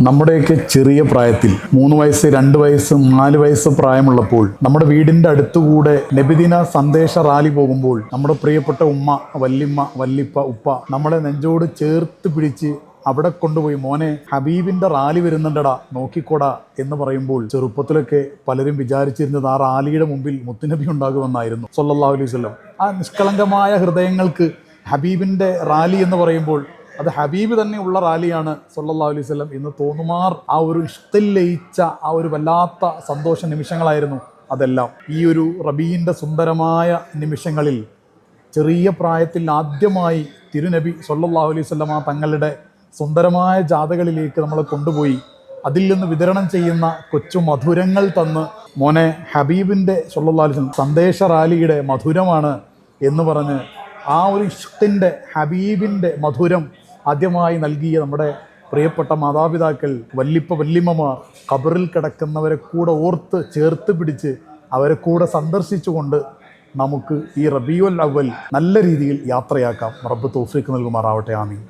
നമ്മുടെയൊക്കെ ചെറിയ പ്രായത്തിൽ മൂന്ന് വയസ്സ് രണ്ട് വയസ്സ് നാല് വയസ്സ് പ്രായമുള്ളപ്പോൾ നമ്മുടെ വീടിന്റെ അടുത്തുകൂടെ നബിദിന സന്ദേശ റാലി പോകുമ്പോൾ നമ്മുടെ പ്രിയപ്പെട്ട ഉമ്മ വല്ലിമ്മ വല്ലിപ്പ ഉപ്പ നമ്മളെ നെഞ്ചോട് ചേർത്ത് പിടിച്ച് അവിടെ കൊണ്ടുപോയി മോനെ ഹബീബിന്റെ റാലി വരുന്നുണ്ടടാ നോക്കിക്കോടാ എന്ന് പറയുമ്പോൾ ചെറുപ്പത്തിലൊക്കെ പലരും വിചാരിച്ചിരുന്നത് ആ റാലിയുടെ മുമ്പിൽ മുത്തുനബി ഉണ്ടാകുമെന്നായിരുന്നു. സൊല്ലാ അലൈവല്ലം ആ നിഷ്കളങ്കമായ ഹൃദയങ്ങൾക്ക് ഹബീബിന്റെ റാലി എന്ന് പറയുമ്പോൾ അത് ഹബീബ് തന്നെ ഉള്ള റാലിയാണ് സല്ലല്ലാഹു അലൈഹി വസല്ലം എന്ന് തോന്നുമാർ ആ ഒരു ഇഷ്ടം ലയിച്ച ആ ഒരു വല്ലാത്ത സന്തോഷ നിമിഷങ്ങളായിരുന്നു അതെല്ലാം. ഈ ഒരു റബീന്റെ സുന്ദരമായ നിമിഷങ്ങളിൽ ചെറിയ പ്രായത്തിൽ ആദ്യമായി തിരുനബി സല്ലല്ലാഹു അലൈഹി വസല്ലമ തങ്ങളുടെ സുന്ദരമായ ജാഥകളിലേക്ക് നമ്മളെ കൊണ്ടുപോയി. അതിൽ നിന്ന് വിതരണം ചെയ്യുന്ന കൊച്ചു മധുരങ്ങൾ തന്ന് മോനെ ഹബീബിന്റെ വസല്ലം സന്ദേശ റാലിയുടെ മധുരമാണ് എന്ന് പറഞ്ഞ് ആ ഒരു ഇഷ്ടത്തിന്റെ ഹബീബിന്റെ മധുരം ആദ്യമായി നൽകിയ നമ്മുടെ പ്രിയപ്പെട്ട മാതാപിതാക്കൾ വല്ലിപ്പ വല്ലിമ്മമാർ കബറിൽ കിടക്കുന്നവരെ കൂടെ ഓർത്ത് ചേർത്ത് പിടിച്ച് അവരെ കൂടെ സന്ദർശിച്ചുകൊണ്ട് നമുക്ക് ഈ റബിയുൽ അവൽ നല്ല രീതിയിൽ യാത്രയാക്കാം. റബ്ബ് തോഫിക്ക് നൽകുമാറാവട്ടെ. ആമീൻ.